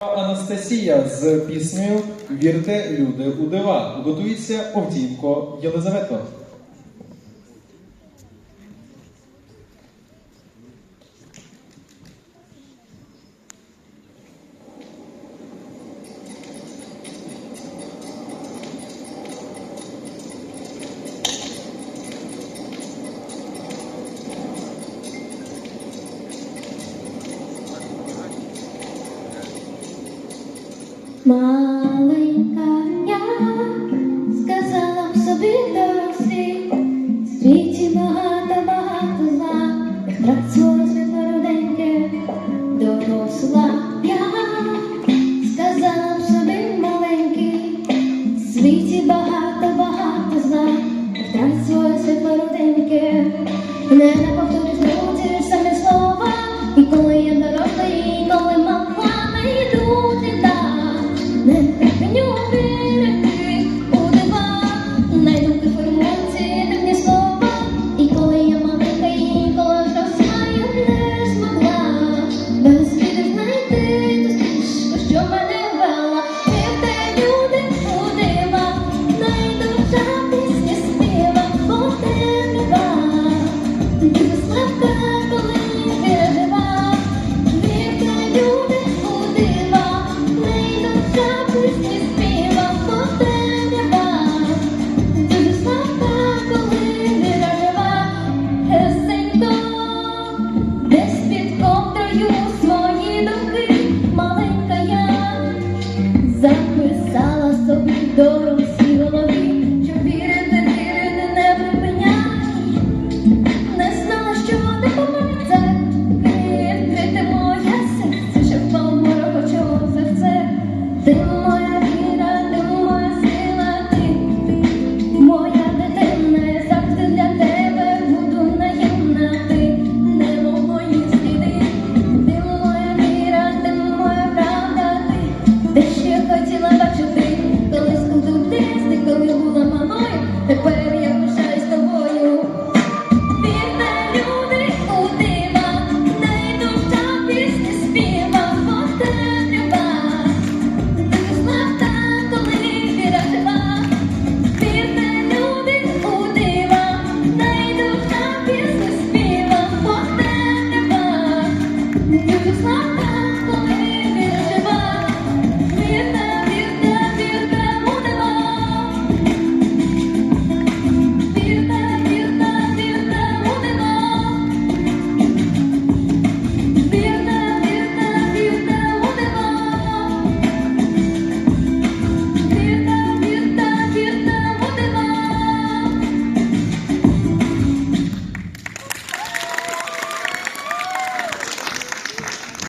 Анастасія з піснею Вірте, люди у дива. Готується Овдіївко Єлизавето. Маленька я сказала в собі дорослі, в світі багато, багато зла, працює світло роденьке, доросла я, сказала в собі маленький, в світі багато, багато зла, втрать своє світло роденьке, не наповторю. I've got.